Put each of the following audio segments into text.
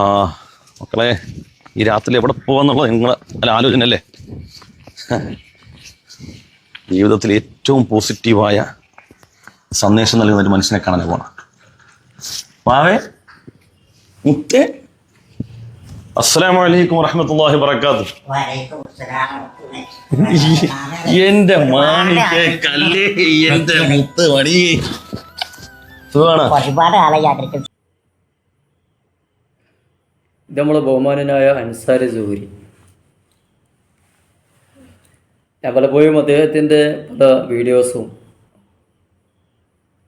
ആ മക്കളെ ഈ രാത്രി എവിടെ പോവാന്നുള്ളത് നിങ്ങളെ അല്ല ആലോചന അല്ലേ ജീവിതത്തിൽ ഏറ്റവും പോസിറ്റീവായ സന്ദേശം നൽകുന്ന ഒരു മനുഷ്യനെ കാണാൻ പോണം മാവേ മുത്തേ. അസ്സലാമു അലൈക്കും വറഹ്മത്തുള്ളാഹി വബറകാതുഹു. വലൈക്കും അസ്സലാം. വറഹ്മത്തുള്ളാഹി. എന്റെ മാണിക്കെ കല്ലേ എന്റെ മുത്ത് മണി സുഖമാണ് ഒരുപാട് ആളെ യാത്രയ്ക്ക് ഇത് നമ്മൾ ബഹുമാനനായ അൻസാര ജൂരി ഞാൻ പലപ്പോഴും അദ്ദേഹത്തിന്റെ പല വീഡിയോസും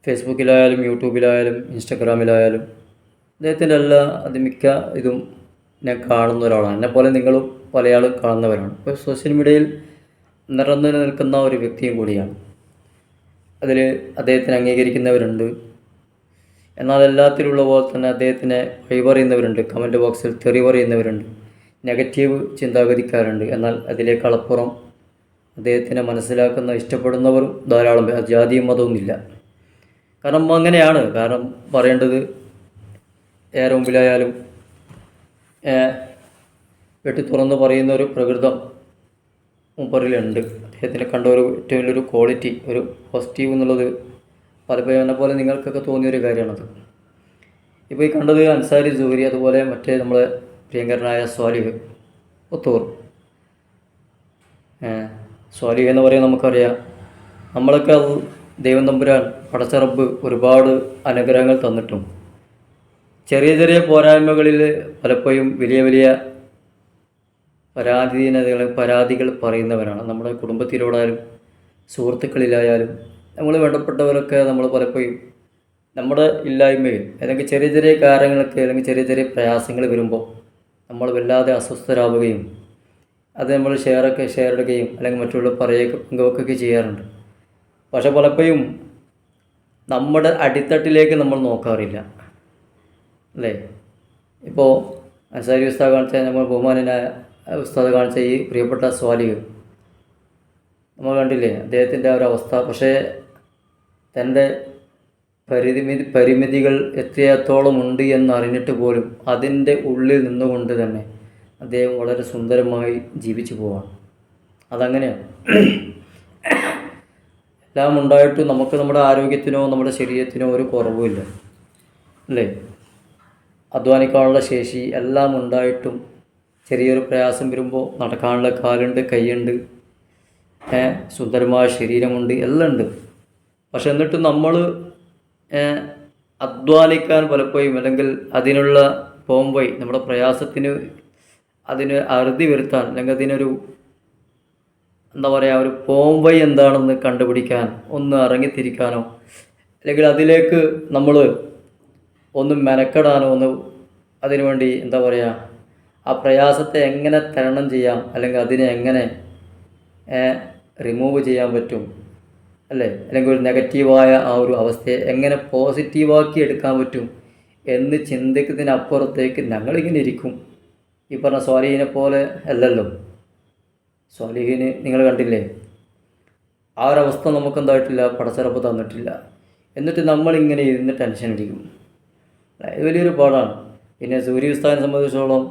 ഫേസ്ബുക്കിലായാലും യൂട്യൂബിലായാലും ഇൻസ്റ്റഗ്രാമിലായാലും അദ്ദേഹത്തിന്റെ എല്ലാ അതിമിക്ക ഇതും ഞാൻ കാണുന്ന ഒരാളാണ്. എന്നെ പോലെ നിങ്ങളും പലയാൾ കാണുന്നവരാണ്. ഇപ്പോൾ സോഷ്യൽ മീഡിയയിൽ നിറഞ്ഞു നിൽക്കുന്ന ഒരു വ്യക്തിയും കൂടിയാണ്. അതിൽ അദ്ദേഹത്തിന് അംഗീകരിക്കുന്നവരുണ്ട്. എന്നാൽ എല്ലാത്തിലുള്ള പോലെ തന്നെ അദ്ദേഹത്തിനെ വഴി പറയുന്നവരുണ്ട് കമന്റ് ബോക്സിൽ തെറി പറയുന്നവരുണ്ട് നെഗറ്റീവ് ചിന്താഗതിക്കാരുണ്ട്. എന്നാൽ അതിലേക്കളപ്പുറം അദ്ദേഹത്തിനെ മനസ്സിലാക്കുന്ന ഇഷ്ടപ്പെടുന്നവരും ധാരാളം. ജാതിയും മതവുമില്ല. കാരണം അങ്ങനെയാണ്. കാരണം പറയേണ്ടത് ഏറെ മുമ്പിലായാലും വെട്ടി തുറന്ന് പറയുന്ന ഒരു പ്രകൃതം മുമ്പറിലുണ്ട് അദ്ദേഹത്തിനെ കണ്ട ഒരു ഏറ്റവും വലിയൊരു ക്വാളിറ്റി ഒരു പോസിറ്റീവ് എന്നുള്ളത് പലപ്പോഴും എന്നെ പോലെ നിങ്ങൾക്കൊക്കെ തോന്നിയൊരു കാര്യമാണത്. ഇപ്പോൾ ഈ കണ്ടത് അൻസാരി ജൂരി അതുപോലെ മറ്റേ നമ്മളെ പ്രിയങ്കരനായ സ്വാലിഹ് ഒത്തൂർ. സ്വാലിഹ് എന്ന് പറയുന്നത് നമുക്കറിയാം. നമ്മളൊക്കെ അത് ദൈവം തമ്പുരാൻ പടച്ചറബ് ഒരുപാട് അനുഗ്രഹങ്ങൾ തന്നിട്ടും. ചെറിയ ചെറിയ പോരായ്മകളിൽ പലപ്പോഴും വലിയ വലിയ പരാധീനതകൾ പരാതികൾ പറയുന്നവരാണ്. നമ്മുടെ കുടുംബത്തിലോടായാലും സുഹൃത്തുക്കളിലായാലും നമ്മൾ വേണ്ടപ്പെട്ടവരൊക്കെ നമ്മൾ പലപ്പോഴും നമ്മുടെ ഇല്ലായ്മയിൽ അല്ലെങ്കിൽ ചെറിയ ചെറിയ കാര്യങ്ങളൊക്കെ അല്ലെങ്കിൽ ചെറിയ ചെറിയ പ്രയാസങ്ങൾ വരുമ്പോൾ നമ്മൾ വല്ലാതെ അസ്വസ്ഥരാവുകയും അത് നമ്മൾ ഷെയറൊക്കെ ഷെയർ ഇടുകയും അല്ലെങ്കിൽ മറ്റുള്ള പറയുകയൊക്കെ പങ്കുവെക്കുകയൊക്കെ ചെയ്യാറുണ്ട്. പക്ഷെ പലപ്പോഴും നമ്മുടെ അടിത്തട്ടിലേക്ക് നമ്മൾ നോക്കാറില്ല. അല്ലേ? ഇപ്പോൾ അൻസാരി ഉസ്താദ് കാണിച്ച നമ്മൾ ബഹുമാനനായ ഉസ്താദ് കാണിച്ച ഈ പ്രിയപ്പെട്ട സ്വാലികൾ നമ്മൾ കണ്ടില്ലേ? അദ്ദേഹത്തിന്റെ ഒരു അവസ്ഥ. പക്ഷേ തന്റെ പരിമിതി പരിമിതികൾ എത്രത്തോളം ഉണ്ട് എന്ന് അറിഞ്ഞിട്ട് പോലും അതിന്റെ ഉള്ളിൽ നിന്നുകൊണ്ട് തന്നെ അദ്ദേഹം വളരെ സുന്ദരമായി ജീവിച്ചു പോവാണ്. അതങ്ങനെയാണ്. എല്ലാം ഉണ്ടായിട്ടും നമുക്ക് നമ്മുടെ ആരോഗ്യത്തിനോ നമ്മുടെ ശരീരത്തിനോ ഒരു കുറവുമില്ല അല്ലേ? അധ്വാനിക്കാനുള്ള ശേഷി എല്ലാം ഉണ്ടായിട്ടും ചെറിയൊരു പ്രയാസം വരുമ്പോൾ നടക്കാനുള്ള കാലുണ്ട് കൈയുണ്ട് സുന്ദരമായ ശരീരമുണ്ട് എല്ലാം ഉണ്ട്. പക്ഷെ എന്നിട്ട് നമ്മൾ അധ്വാനിക്കാൻ പലപ്പോഴും അല്ലെങ്കിൽ അതിനുള്ള പോംവൈ നമ്മുടെ പ്രയാസത്തിന് അതിന് അറുതി വരുത്താൻ അല്ലെങ്കിൽ അതിനൊരു എന്താ പറയുക ഒരു പോംവൈ എന്താണെന്ന് കണ്ടുപിടിക്കാൻ ഒന്ന് ഇറങ്ങിത്തിരിക്കാനോ അല്ലെങ്കിൽ അതിലേക്ക് നമ്മൾ ഒന്ന് മെനക്കെടാനോ ഒന്ന് അതിനുവേണ്ടി എന്താ പറയുക ആ പ്രയാസത്തെ എങ്ങനെ തരണം ചെയ്യാം അല്ലെങ്കിൽ അതിനെ എങ്ങനെ റിമൂവ് ചെയ്യാൻ പറ്റും. അല്ലേ? അല്ലെങ്കിൽ ഒരു നെഗറ്റീവായ ആ ഒരു അവസ്ഥയെ എങ്ങനെ പോസിറ്റീവാക്കി എടുക്കാൻ പറ്റും എന്ന് ചിന്തിക്കുന്നതിനപ്പുറത്തേക്ക് ഞങ്ങളിങ്ങനെ ഇരിക്കും. ഈ പറഞ്ഞ സ്വാലിഹിനെ പോലെ അല്ലല്ലോ. സ്വാലിഹിന് നിങ്ങൾ കണ്ടില്ലേ? ആ ഒരവസ്ഥ നമുക്ക് എന്തായിട്ടില്ല പടച്ചിറപ്പ് തന്നിട്ടില്ല. എന്നിട്ട് നമ്മളിങ്ങനെ ഇരുന്ന് ടെൻഷൻ അടിക്കും. ഇത് വലിയൊരു പാടാണ്. പിന്നെ സൂര്യ സംബന്ധിച്ചോളം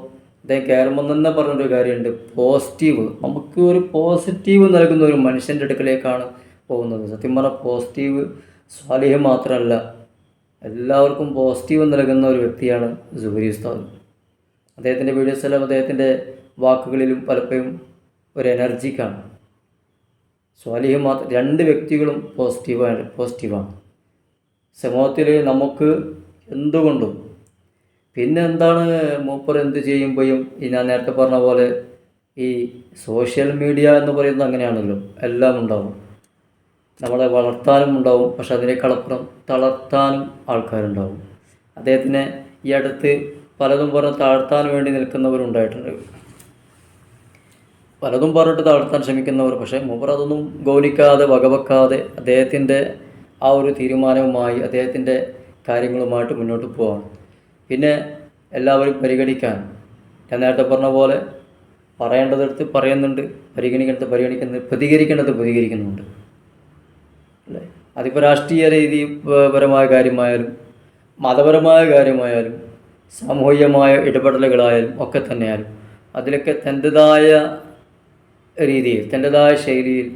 അദ്ദേഹം കയറുമ്പോൾ തന്നെ പറഞ്ഞൊരു കാര്യമുണ്ട്. പോസിറ്റീവ്. നമുക്ക് ഒരു പോസിറ്റീവ് നൽകുന്ന ഒരു മനുഷ്യന്റെ അടുക്കലേക്കാണ് പോകുന്നത്. സത്യം പറഞ്ഞാൽ പോസിറ്റീവ് സ്വാലിഹ് മാത്രമല്ല എല്ലാവർക്കും പോസിറ്റീവ് നൽകുന്ന ഒരു വ്യക്തിയാണ് ജുബരി ഉസ്താദ്. അദ്ദേഹത്തിന്റെ വീഡിയോസെല്ലാം അദ്ദേഹത്തിന്റെ വാക്കുകളിലും പലപ്പോഴും ഒരു എനർജിക്കാണ് സ്വാലിഹ് മാത്രം രണ്ട് വ്യക്തികളും പോസിറ്റീവാണ് പോസിറ്റീവാണ് സമൂഹത്തിൽ നമുക്ക് എന്തുകൊണ്ടും പിന്നെ എന്താണ് മൂപ്പർ എന്ത് ചെയ്യുമ്പോഴും ഈ ഞാൻ നേരത്തെ പറഞ്ഞ പോലെ ഈ സോഷ്യൽ മീഡിയ എന്ന് പറയുന്നത് അങ്ങനെയാണല്ലോ എല്ലാം ഉണ്ടാവും. നമ്മളെ വളർത്താനും ഉണ്ടാവും പക്ഷെ അതിനേക്കാളപ്പുറം തളർത്താനും ആൾക്കാരുണ്ടാവും. അദ്ദേഹത്തിനെ ഈ അടുത്ത് പലതും പറഞ്ഞ് താഴ്ത്താൻ വേണ്ടി നിൽക്കുന്നവരുണ്ടായിട്ടുണ്ട്. പലതും പറഞ്ഞിട്ട് താഴ്ത്താൻ ശ്രമിക്കുന്നവർ പക്ഷേ മൂപ്പർ അതൊന്നും ഗൗനിക്കാതെ വകവെക്കാതെ അദ്ദേഹത്തിന്റെ ആ ഒരു തീരുമാനവുമായി അദ്ദേഹത്തിന്റെ കാര്യങ്ങളുമായിട്ട് മുന്നോട്ട് പോവാണ്. പിന്നെ എല്ലാവരും പരിഗണിക്കാൻ. ഞാൻ നേരത്തെ പറഞ്ഞ പോലെ പറയേണ്ടതെടുത്ത് പറയുന്നുണ്ട് പരിഗണിക്കേണ്ടത് പരിഗണിക്കുന്നത് പ്രതികരിക്കേണ്ടത് പ്രതികരിക്കുന്നുണ്ട്. അല്ലേ? അതിപ്പോൾ രാഷ്ട്രീയ രീതി പരമായ കാര്യമായാലും മതപരമായ കാര്യമായാലും സാമൂഹികമായ ഇടപെടലുകളായാലും ഒക്കെ തന്നെയായാലും അതിലൊക്കെ തന്റെതായ രീതിയിൽ തന്റെതായ ശൈലിയിൽ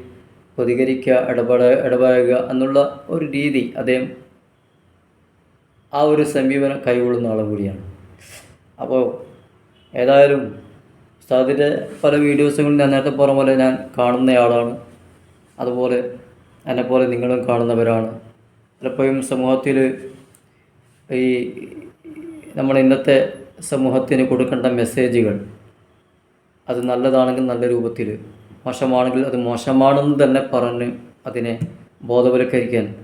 പ്രതികരിക്കുക ഇടപെട ഇടപഴകുക എന്നുള്ള ഒരു രീതി അദ്ദേഹം ആ ഒരു സമീപനം കൈകൊള്ളുന്ന ആളും കൂടിയാണ്. അപ്പോൾ ഏതായാലും ഉസ്താദിന്റെ പല വീഡിയോസുകളും ഞാൻ നേരത്തെ പറഞ്ഞ പോലെ ഞാൻ കാണുന്നയാളാണ് അതുപോലെ എന്നെപ്പോലെ നിങ്ങളും കാണുന്നവരാണ്. പലപ്പോഴും സമൂഹത്തിൽ ഈ നമ്മൾ ഇന്നത്തെ സമൂഹത്തിന് കൊടുക്കേണ്ട മെസ്സേജുകൾ അത് നല്ലതാണെങ്കിൽ നല്ല രൂപത്തിൽ മോശമാണെങ്കിൽ അത് മോശമാണെന്ന് തന്നെ പറഞ്ഞ് അതിനെ ബോധവൽക്കരിക്കാൻ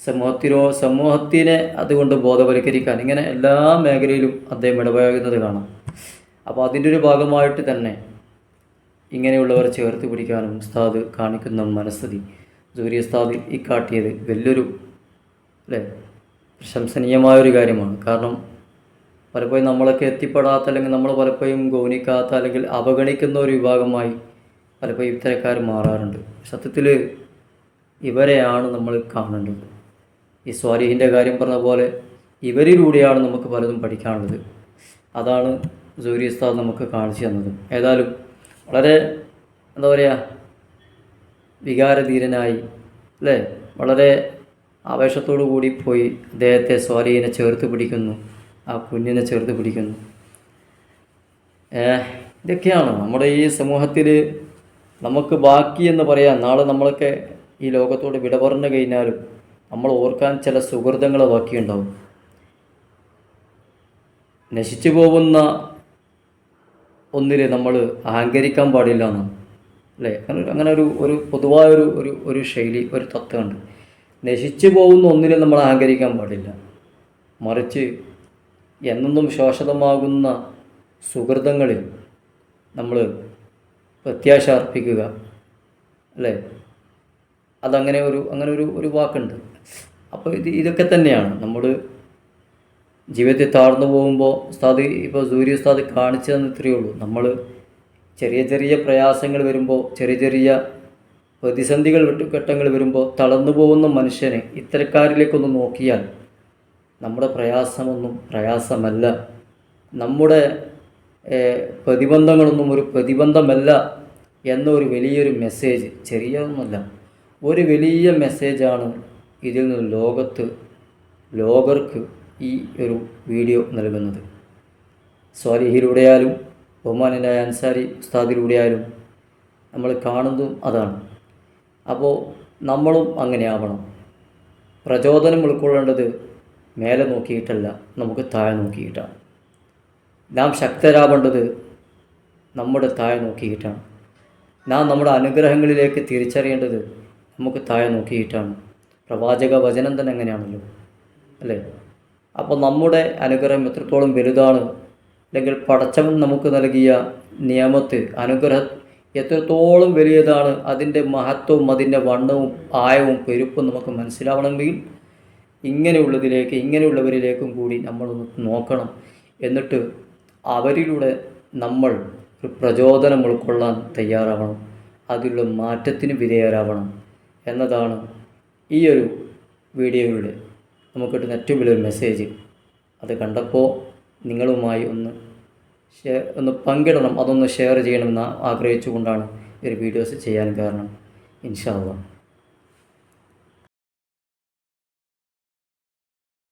സമൂഹത്തിനോ സമൂഹത്തിനെ അതുകൊണ്ട് ബോധവൽക്കരിക്കാൻ ഇങ്ങനെ എല്ലാ മേഖലയിലും അദ്ദേഹം ഇടപഴകുന്നത് കാണാം. അപ്പോൾ അതിന്റെ ഒരു ഭാഗമായിട്ട് തന്നെ ഇങ്ങനെയുള്ളവർ ചേർത്ത് പിടിക്കാനും ഉസ്താദ് കാണിക്കുന്ന മനസ്ഥിതി ജൂരി ഈ കാട്ടിയത് വലിയൊരു അല്ലേ? പ്രശംസനീയമായൊരു കാര്യമാണ്. കാരണം പലപ്പോഴും നമ്മളൊക്കെ എത്തിപ്പെടാത്ത അല്ലെങ്കിൽ നമ്മൾ പലപ്പോഴും ഗൗനിക്കാത്ത അല്ലെങ്കിൽ അവഗണിക്കുന്ന ഒരു വിഭാഗമായി പലപ്പോഴും ഇത്തരക്കാർ മാറാറുണ്ട്. സത്യത്തിൽ ഇവരെയാണ് നമ്മൾ കാണേണ്ടത്. ഈ സ്വാലിഹിന്റെ കാര്യം പറഞ്ഞ പോലെ ഇവരിലൂടെയാണ് നമുക്ക് പലതും പഠിക്കാനുള്ളത്. അതാണ് ജോലി നമുക്ക് കാണിച്ചു തന്നത്. ഏതായാലും വളരെ എന്താ പറയുക വികാരധീരനായി അല്ലേ? വളരെ ആവേശത്തോടു കൂടി പോയി അദ്ദേഹത്തെ സ്വാലിഹിനെ ചേർത്ത് പിടിക്കുന്നു. ആ കുഞ്ഞിനെ ചേർത്ത് പിടിക്കുന്നു. ഇതൊക്കെയാണ് നമ്മുടെ ഈ സമൂഹത്തിൽ നമുക്ക് ബാക്കി എന്ന് പറയാം. നാളെ നമ്മളൊക്കെ ഈ ലോകത്തോട് വിട പറഞ്ഞു കഴിഞ്ഞാലും നമ്മൾ ഓർക്കാൻ ചില സുഹൃതങ്ങൾ ബാക്കിയുണ്ടാവും. നശിച്ചു പോകുന്ന ഒന്നിൽ നമ്മൾ അഹങ്കരിക്കാൻ പാടില്ല എന്നാണ്. അല്ലേ? അങ്ങനെ ഒരു- ഒരു ഒരു പൊതുവായൊരു ഒരു ഒരു ശൈലി ഒരു തത്വമുണ്ട്. നശിച്ചു പോകുന്ന ഒന്നിൽ നമ്മൾ ആഗ്രഹിക്കാൻ പാടില്ല. മറിച്ച് എന്നെന്നും ശാശ്വതമാകുന്ന സുഹൃതങ്ങളിൽ നമ്മൾ പ്രത്യാശ അർപ്പിക്കുക അല്ലേ? അതങ്ങനെ ഒരു അങ്ങനെ ഒരു ഒരു വാക്കുണ്ട്. അപ്പോൾ ഇത് ഇതൊക്കെ തന്നെയാണ്. നമ്മൾ ജീവിതത്തിൽ താഴ്ന്നു പോകുമ്പോൾ ഉസ്താദ് ഇപ്പോൾ സൂര്യ ഉസ്താദ് കാണിച്ചു തന്ന ഇത്രയേ ഉള്ളൂ. നമ്മൾ ചെറിയ ചെറിയ പ്രയാസങ്ങൾ വരുമ്പോൾ ചെറിയ ചെറിയ പ്രതിസന്ധികൾ ഘട്ടങ്ങൾ വരുമ്പോൾ തളർന്നു പോകുന്ന മനുഷ്യനെ ഇത്തരക്കാരിലേക്കൊന്ന് നോക്കിയാൽ നമ്മുടെ പ്രയാസമൊന്നും പ്രയാസമല്ല. നമ്മുടെ പ്രതിബന്ധങ്ങളൊന്നും ഒരു പ്രതിബന്ധമല്ല എന്നൊരു വലിയൊരു മെസ്സേജ് ചെറിയൊന്നുമല്ല ഒരു വലിയ മെസ്സേജാണ് ഇതിൽ നിന്ന് ലോകത്ത് ലോകർക്ക് ഈ ഒരു വീഡിയോ നൽകുന്നത്. സ്വാലിഹിലൂടെയാലും ബഹുമാനായ അൻസാരി ഉസ്താദിലൂടെയായാലും നമ്മൾ കാണുന്നതും അതാണ്. അപ്പോൾ നമ്മളും അങ്ങനെയാവണം പ്രചോദനം ഉൾക്കൊള്ളേണ്ടത് മേലെ നോക്കിയിട്ടല്ല നമുക്ക് താഴെ നോക്കിയിട്ടാണ്. നാം ശക്തരാവേണ്ടത് നമ്മുടെ താഴെ നോക്കിയിട്ടാണ്. നാം നമ്മുടെ അനുഗ്രഹങ്ങളിലേക്ക് തിരിച്ചറിയേണ്ടത് നമുക്ക് താഴെ നോക്കിയിട്ടാണ്. പ്രവാചക വചനം തന്നെ അങ്ങനെയാണല്ലോ അല്ലേ? അപ്പോൾ നമ്മുടെ അനുഗ്രഹം എത്രത്തോളം വലുതാണ് അല്ലെങ്കിൽ പടച്ചവൻ നമുക്ക് നൽകിയ നിയമത്ത് അനുഗ്രഹ എത്രത്തോളം വലിയതാണ് അതിന്റെ മഹത്വവും അതിന്റെ വണ്ണവും ആയവും പെരുപ്പും നമുക്ക് മനസ്സിലാവണമെങ്കിൽ ഇങ്ങനെയുള്ളതിലേക്ക് ഇങ്ങനെയുള്ളവരിലേക്കും കൂടി നമ്മളൊന്ന് നോക്കണം. എന്നിട്ട് അവരിലൂടെ നമ്മൾ ഒരു പ്രചോദനം ഉൾക്കൊള്ളാൻ തയ്യാറാവണം. അതിലുള്ള മാറ്റത്തിന് വിധേയരാവണം എന്നതാണ് ഈ ഒരു വീഡിയോയിലൂടെ. നമുക്ക് കിട്ടുന്ന ഏറ്റവും വലിയൊരു മെസ്സേജ് അത് കണ്ടപ്പോൾ നിങ്ങളുമായി ഒന്ന് ഷെയർ ഒന്ന് പങ്കിടണം അതൊന്ന് ഷെയർ ചെയ്യണമെന്ന് ആഗ്രഹിച്ചുകൊണ്ടാണ് ഒരു വീഡിയോസ് ചെയ്യാൻ കാരണം. ഇൻഷാ അള്ളാഹ്